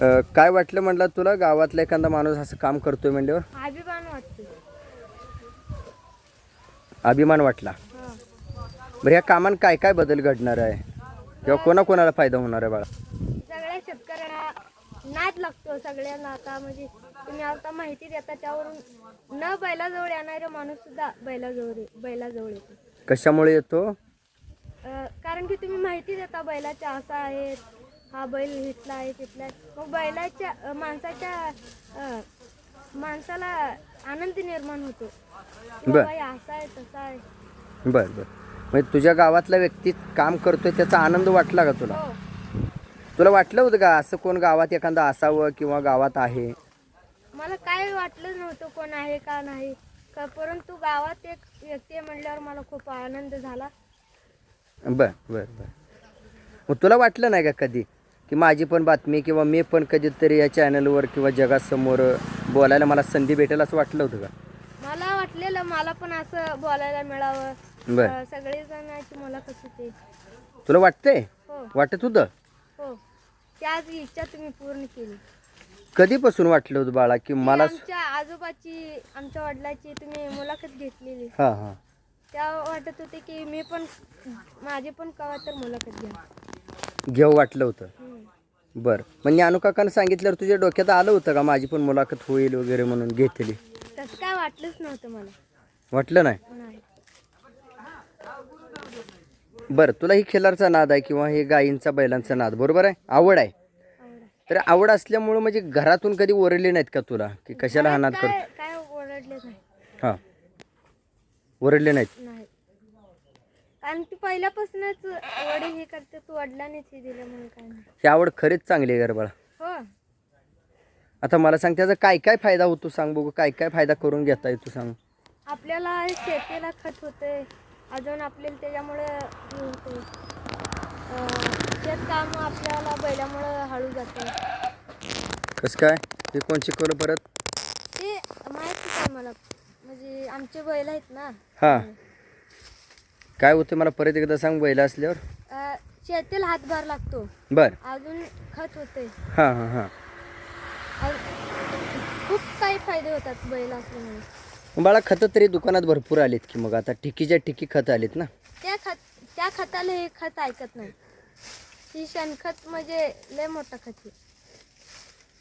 अ, काय वाटलं म्हटलं तुला? गावातला एखादा माणूस असं काम करतोय म्हणल्यावर? अभिमान वाटतो अभिमान वाटला. बरं ह्या कामान काय काय बदल घडणार आहे? किंवा कोणाकोणाला फायदा होणार आहे बाळा? सगळ्या शेतकऱ्यांना नाद लागतो सगळ्यांना. आता म्हणजे तुम्ही आता माहिती देता त्यावरून न बैलाजवळ येणारे माणूस सुद्धा बैलाजवळ बैलाजवळ येतो. कशामुळे येतो? अं, कारण की तुम्ही माहिती देता बैलाच्या असा आहेत हा बैल इथला आहे तिथला मग बैलाच्या माणसाच्या माणसाला आनंद निर्माण होतो. बर. असा आहे तसा आहे. बरं बरं. म्हणजे तुझ्या गावातला व्यक्ती काम करतोय त्याचा आनंद वाटला का तुला? हो. तुला वाटलं होतं का असं कोण गावात एखादं असावं किंवा गावात आहे? मला काय वाटलं नव्हतं कोण आहे का नाही. का परंतु गावात एक व्यक्ती आहे म्हणल्यावर मला खूप आनंद झाला. बर बर बर. मग तुला वाटलं नाही का कधी? की माझी पण बातमी किंवा मी पण कधीतरी या चॅनलवर किंवा जगासमोर बोलायला मला संधी भेटेल असं वाटलं होतं का? मला वाटलेलं मला पण असं बोलायला मिळावं. बर. अं, सगळेजणांची मुलाखत होते. तुला वाटतंय? हो. वाटत होतं? हो. त्याच इच्छा तुम्ही पूर्ण केली. कधीपासून वाटलं होतं बाळा की मला आमच्या आजोबाची आमच्या वडिलाची तुम्ही मुलाखत घेतलेली. हां हां. त्या वाटत होते की मी पण माझी पण कवा तर मुलाखत घ्या घेऊ वाटलं होतं. बरं. मग ज्ञानू काकानं सांगितल्यावर तुझ्या डोक्यात आलं होतं का माझी पण मुलाखत होईल वगैरे म्हणून घेतली? तसं काय वाटलंच नव्हतं मला. वाटलं नाही? नाही. बरं तुला ही खिलारचा नाद आहे किंवा हे गायींचा बैलांचा नाद बरोबर आहे? आवड आहे. आवडा तर आवड असल्यामुळं म्हणजे घरातून कधी ओरडले नाहीत का तुला? की कशाला हा नाद करतो? काय ओरडले नाही हां. ओरडले नाहीत? नाही. कारण की पहिल्यापासूनच वडील हे करते तू वडिलांनीच हे दिलं म्हणून काय नाही. ही आवड खरीच चांगली आहे गरबाळा. हो. आता मला सांग त्याचा काय काय फायदा होतो सांग बघू काय काय फायदा करून घेता येतो सांग. आपल्याला शेतीला खत होते अजून आपल्याला त्याच्यामुळे हे होते. शेतकाम आपल्याला बैलामुळं हळू जाते. कसं काय? हे कोण शिकवलं परत? ते माहितीच आहे मला म्हणजे आमचे बैल आहेत ना. हां. काय होतं मला परत एकदा सांग बैला असल्यावर? अं, शेतीला हातभार लागतो. बरं. अजून खत होते हां हां हां. खूप काही फायदे होतात बैल असल्यामुळे. बाळा खतं तरी दुकानात भरपूर आलीत की मग? आता ठिकीच्या ठिकी खतं आलीत ना? त्या खत त्या खताला हे खत ऐकत नाही. ही शेणखत म्हणजे लय मोठा खत आहे.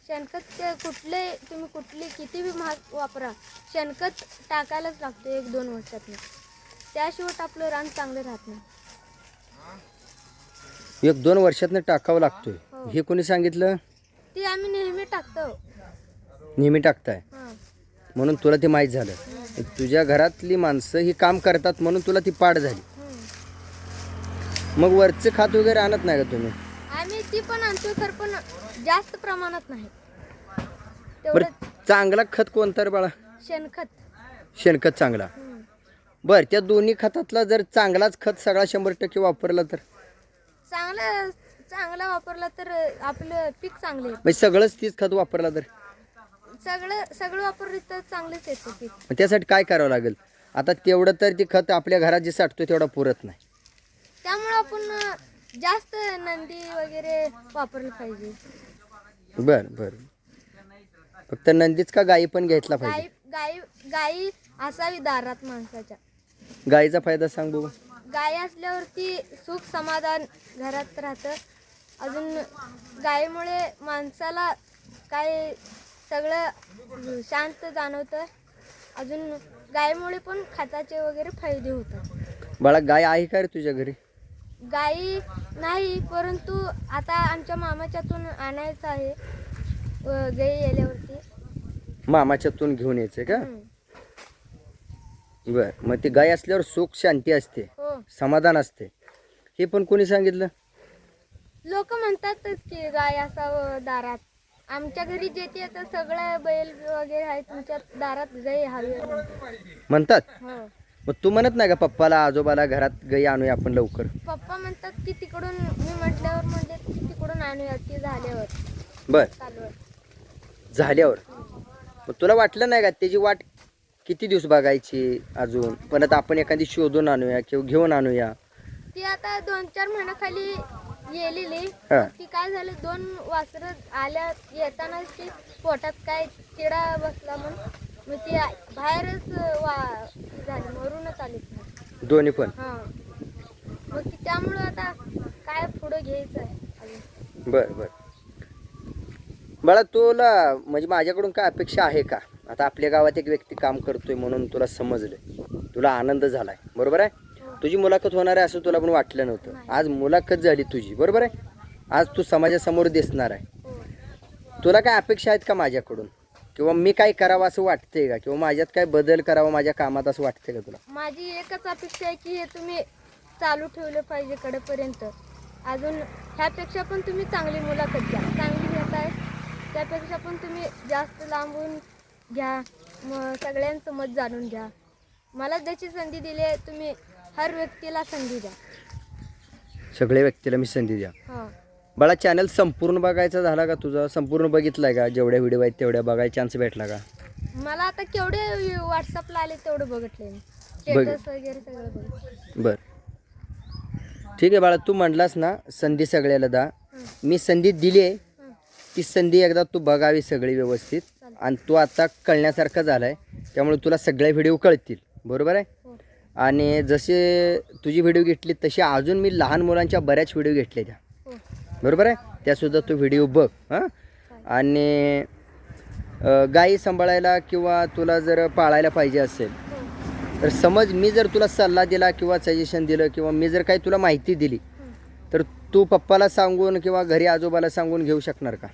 शेणखत ते कुठले तुम्ही कुठली किती बी महाग वापरा शेणखत टाकायलाच लागतो एक दोन वर्षात त्याशिवाय आपलं रान चांगलं राहत नाही. एक दोन वर्षातनं टाकावं लागतोय. हो. हे कोणी सांगितलं? ते आम्ही नेहमी टाकतो. नेहमी टाकताय? हां. म्हणून तुला ते माहीत झालं. तुझ्या घरातली माणसं ही काम करतात म्हणून तुला ती पाड झाली. हम्म. मग वरचं खात वगैरे आणत नाही का तुम्ही? आम्ही ती पण आणतो खरं पण जास्त प्रमाणात नाही. बरं चांगला खत कोणतं रे बाळा? शेणखत. शेणखत चांगला. हम्म. बरं त्या दोन्ही खतातला जर चांगलाच खत सगळा शंभर टक्के वापरला तर? चांगलं चांगला वापरला तर आपलं पीक चांगलं येतं. म्हणजे सगळंच तीच खत वापरला तर? सगळं सगळं वापरलं तर चांगलंच येतं पीक. मग त्यासाठी काय करावं लागेल? आता तेवढं तर ते खत आपल्या घरात जे साठतो तेवढा पुरत नाही. त्यामुळं आपण अं, जास्त नंदी वगैरे वापरलं पाहिजे. बर बर. फक्त नंदीच का गाई पण घेतला गाई पाहिजे गाई गाई असावी दारात माणसाच्या. गाईचा फायदा सांग बघू गाय असल्यावरती सुख समाधान घरात राहतं. अजून गायीमुळे माणसाला काय सगळं शांत जाणवतं. अजून गायीमुळे पण खताचे वगैरे फायदे होतात. बाळा गाय आहे का रे तुझ्या घरी? गाई नाही परंतु आता आमच्या मामाच्यातून आणायचं आहे. गाई आल्यावरती. मामाच्यातून घेऊन यायचं का. बर. मग ती गाय असल्यावर सुख शांती असते. हो. समाधान असते. हे पण कोणी सांगितलं? लोक म्हणतातच की गाय असावं दारात. आमच्या घरी जेथे तर सगळं बैल वगैरे आहे तुमच्या दारात गाई हवी आहे. म्हणतात. म्हणतात हो. मग तू म्हणत नाही का पप्पाला आजोबाला घरात गाई आणूया आपण लवकर? पप्पा म्हणतात की तिकडून मी म्हटल्यावर म्हणजे की तिकडून आणूया ती झाल्यावर. बर. झाल्यावर. मग तुला वाटलं नाही का त्याची वाट किती दिवस बघायची अजून? पण आता आपण एखादी शोधून आणूया किंवा घेऊन आणूया. ती आता दोन चार महिन्याखाली गेलेली हा. ती काय झालं दोन वासर आल्या येताना ती पोटात काय किडा बसला म्हणून मग ती आ- बाहेरच वा झाली मरूनच आली. ती. दोन्ही पण? हा. मग ती त्यामुळं आता काय पुढं घ्यायचं आहे? अजून बर बर. बाळा तुला म्हणजे माझ्याकडून काय अपेक्षा आहे का? आता आपल्या गावात एक व्यक्ती काम करतोय म्हणून तुला समजलं. तुला आनंद झालाय. बरोबर आहे? तुझी मुलाखत होणार आहे असं तुला पण वाटलं नव्हतं. आज मुलाखत झाली तुझी. बरोबर आहे? आज तू समाजासमोर दिसणार आहे. तुला काय अपेक्षा आहेत का माझ्याकडून? किंवा मी काय करावं असं वाटतंय का? किंवा माझ्यात काय बदल करावा माझ्या कामात असं वाटतंय का तुला? माझी एकच अपेक्षा आहे की हे तुम्ही चालू ठेवलं पाहिजे कडेपर्यंत. अजून ह्यापेक्षा पण तुम्ही चांगली मुलाखत घ्या. चांगली घेताय. त्यापेक्षा पण तुम्ही जास्त लांबून घ्या. मग सगळ्यांचं मत जाणून घ्या. मला ज्याची संधी दिली आहे तुम्ही हर व्यक्तीला संधी द्या. सगळ्या व्यक्तीला मी संधी द्या. हां. बाळा चॅनल संपूर्ण बघायचा झाला का तुझा? संपूर्ण बघितलाय का? जेवढ्या व्हिडिओ आहेत तेवढ्या बघायचा चान्स भेटला का? मला आता केवढे व्हॉट्सअपला आले तेवढं बघितले मी. स्टेटस वगैरे सगळं बघितलं बर. ठीक आहे बाळा तू म्हणलास ना संधी सगळ्याला दा मी संधी दिली आहे. ती संधी एकदा तू बघावी सगळी व्यवस्थित. आणि तू आता कळण्यासारखा झाला आहे त्यामुळे तुला सगळे व्हिडिओ कळतील. बरोबर आहे? हो. आणि जसे तुझी व्हिडिओ घेतली तशी अजून मी लहान मुलांच्या बऱ्याच व्हिडिओ घेतल्या त्या. हो. बरोबर आहे? त्यासुद्धा तू व्हिडिओ बघ हां? आणि गाई सांभाळायला किंवा तुला जर पाळायला पाहिजे असेल हो. तर समज मी जर तुला सल्ला दिला किंवा सजेशन दिलं किंवा मी जर काही तुला माहिती दिली. तर तू पप्पाला सांगून किंवा घरी आजोबाला सांगून घेऊ शकणार का?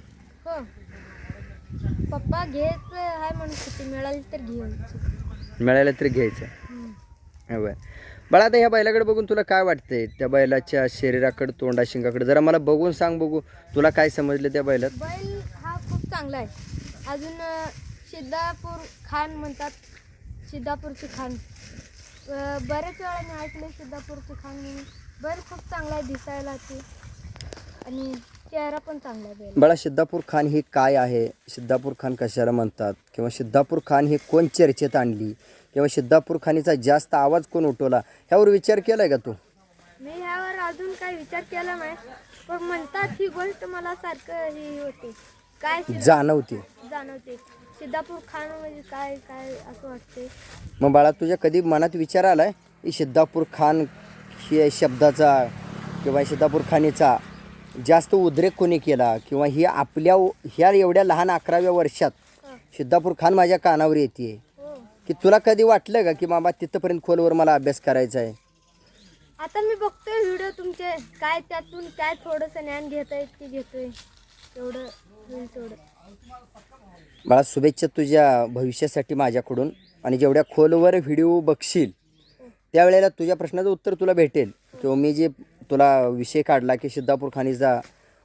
पप्पा घ्यायचं आहे म्हणून किती मिळाली तर घ्यायची. मिळालं तर घ्यायचं. हं. हा बरं बाळा आता ह्या बैलाकडे बघून तुला काय वाटतंय? त्या बैलाच्या शरीराकडे तोंडा शिंगाकडे? जरा मला बघून सांग बघू. तुला काय समजलं त्या बैलात? बैल हा खूप चांगला आहे. अजून अं, सिद्धापूर खान म्हणतात. सिद्धापूरची खान. अं, बरेच वेळा मी ऐकले सिद्धापूरची खान म्हणून. बैल खूप चांगला आहे दिसायला ते. आणि चेहरा पण चांगला आहे. बैल बाळा सिद्धापूर खान ही काय आहे? सिद्धापूर खान कशाला म्हणतात? किंवा सिद्धापूर खान ही कोण चर्चेत आणली? किंवा सिद्धापूर खानीचा जास्त आवाज कोण उठवला? ह्यावर विचार केलाय का तू? मी ह्यावर अजून काही विचार केला नाही. पण म्हणतात ही गोष्ट मला सारखं ही होते. काय जाणवते. जाणवते. सिद्धापूर खान म्हणजे काय काय असं वाटते मग बाळा तुझ्या कधी मनात विचार आलाय? की सिद्धापूर खान ही शब्दाचा किंवा सिद्धापूर खानीचा जास्त उद्रेक कोणी केला किंवा ही आपल्या ह्या एवढ्या लहान अकराव्या वर्षात हं. सिद्धापूर खान माझ्या कानावर येते हो. की तुला कधी वाटलं का की बाबा तिथपर्यंत खोलवर मला अभ्यास करायचा आहे? आता मी बघतोय व्हिडिओ तुमचे. काय त्यातून काय थोडंसं ज्ञान घेता येत ते घेतोय? तेवढं होईल तेवढं. मला शुभेच्छा तुझ्या भविष्यासाठी माझ्याकडून. आणि जेवढ्या खोलवर व्हिडिओ बघशील त्यावेळेला तुझ्या प्रश्नाचं उत्तर तुला भेटेल. किंवा मी जे तुला विषय काढला की सिद्धापूर खानीचा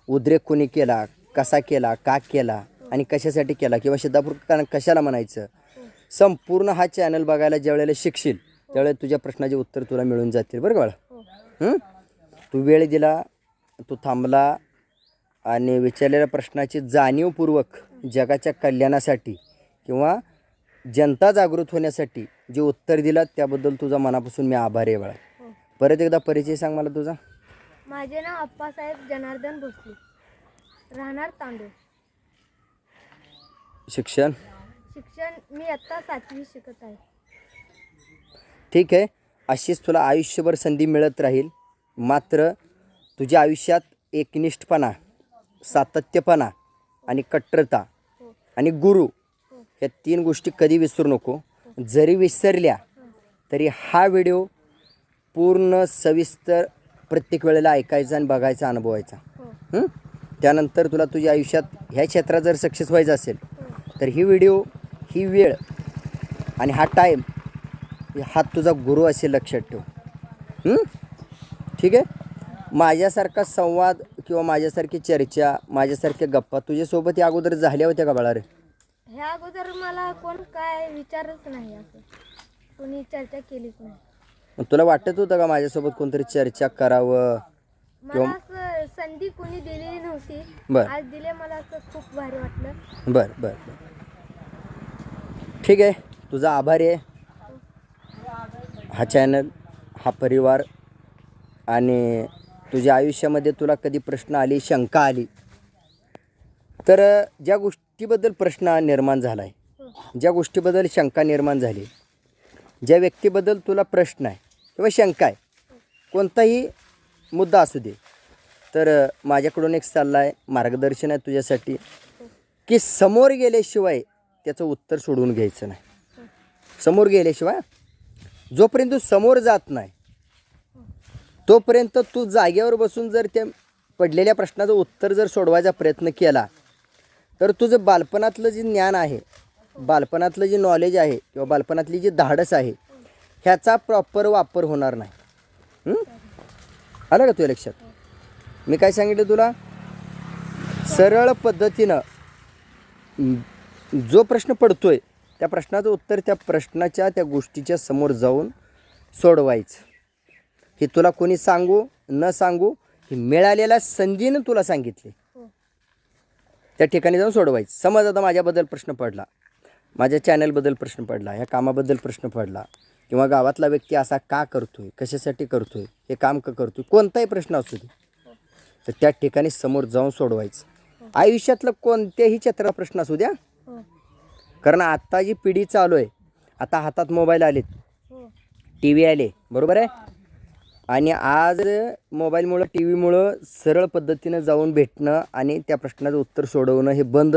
उद्रेक कोणी केला कसा केला का केला आणि कशासाठी केला किंवा सिद्धापूर खान कशाला म्हणायचं? संपूर्ण हा चॅनल बघायला ज्यावेळेला शिकशील त्यावेळेला तुझ्या प्रश्नाचे उत्तर तुला मिळून जातील. बरं का बाळा? हो? तू वेळ दिला तू थांबला आणि विचारलेल्या प्रश्नाची जाणीवपूर्वक जगाच्या कल्याणासाठी किंवा जनता जागृत होण्यासाठी जे उत्तर दिलात त्याबद्दल तुझा मनापासून मी आभारी आहे बाळा. हो. परत एकदा परिचय सांग मला तुझा. माझे नाव अप्पासाहेब जनार्दन भोसले. राहणार तांडूळ शिक्षण? शिक्षण मी आत्ता सातवी शिकत आहे. ठीक आहे. अशीच तुला आयुष्यभर संधी मिळत राहील. मात्र तुझ्या आयुष्यात एकनिष्ठपणा सातत्यपणा आणि कट्टरता हो. आणि गुरु ह्या तीन गोष्टी कधी विसरू नको. जरी विसरल्या तरी हा व्हिडिओ पूर्ण सविस्तर प्रत्येक वेळेला ऐकायचा आणि बघायचा अनुभवायचा. हो? त्यानंतर तुला तुझ्या आयुष्यात ह्या क्षेत्रात जर सक्सेस व्हायचं असेल हो. तर ही व्हिडिओ ही वेळ आणि हा टाईम हा तुझा गुरु असेल लक्षात ठेव. हं? ठीक आहे? माझ्यासारखा संवाद किंवा माझ्यासारखी चर्चा माझ्यासारख्या गप्पा तुझ्यासोबत या अगोदर झाल्या होत्या का बाळा रे ह्या अगोदर मला कोण काय विचारच नाही असं. कोणी चर्चा केलीच नाही. मग तुला वाटत होतं का माझ्यासोबत कोणतरी चर्चा करावं? मला असं संधी कोणी दिलेली नव्हती. बर. आज दिले मला असं खूप भारी वाटलं. बर बर बर. ठीक आहे. तुझा आभारी आहे. हा चॅनल हा परिवार आणि तुझ्या आयुष्यामध्ये तुला कधी प्रश्न आली शंका आली तर अ, ज्या गोष्टीबद्दल प्रश्न निर्माण झाला आहे ज्या गोष्टीबद्दल शंका निर्माण झाली ज्या व्यक्तीबद्दल तुला प्रश्न आहे किंवा शंका आहे. कोणताही मुद्दा असू दे. तर माझ्याकडून एक सल्ला आहे मार्गदर्शन आहे तुझ्यासाठी की समोर गेल्याशिवाय त्याचं उत्तर सोडवून घ्यायचं नाही. समोर गेल्याशिवाय जोपर्यंत तू समोर जात नाही तोपर्यंत तू जागेवर बसून जर त्या पडलेल्या प्रश्नाचं उत्तर जर सोडवायचा प्रयत्न केला तर तुझं बालपणातलं जे ज्ञान आहे बालपणातलं जे नॉलेज आहे किंवा बालपणातली जी धाडस आहे ह्याचा प्रॉपर वापर होणार नाही. आलं का तुझ्या लक्षात? मी काय सांगितलं तुला? सरळ पद्धतीनं जो प्रश्न पडतोय त्या प्रश्नाचं उत्तर त्या प्रश्नाच्या त्या गोष्टीच्या समोर जाऊन सोडवायचं. हे तुला कोणी सांगू न सांगू ही मिळालेल्या संधीनं तुला सांगितले. त्या ठिकाणी जाऊन सोडवायचं. समज आता माझ्याबद्दल प्रश्न पडला. माझ्या चॅनलबद्दल प्रश्न पडला. ह्या कामाबद्दल प्रश्न पडला. किंवा गावातला व्यक्ती असा का करतोय कशासाठी करतोय हे काम का करतोय कोणताही प्रश्न असू दे. तर त्या ठिकाणी समोर जाऊन सोडवायचं. आयुष्यातलं कोणत्याही क्षेत्रात प्रश्न असू द्या. कारण आत्ता जी पिढी चालू आहे आता हातात मोबाईल आलेत. टी व्ही आले बरोबर आहे? आणि आज मोबाईलमुळं टी व्हीमुळं सरळ पद्धतीनं जाऊन भेटणं आणि त्या प्रश्नाचं उत्तर सोडवणं हे बंद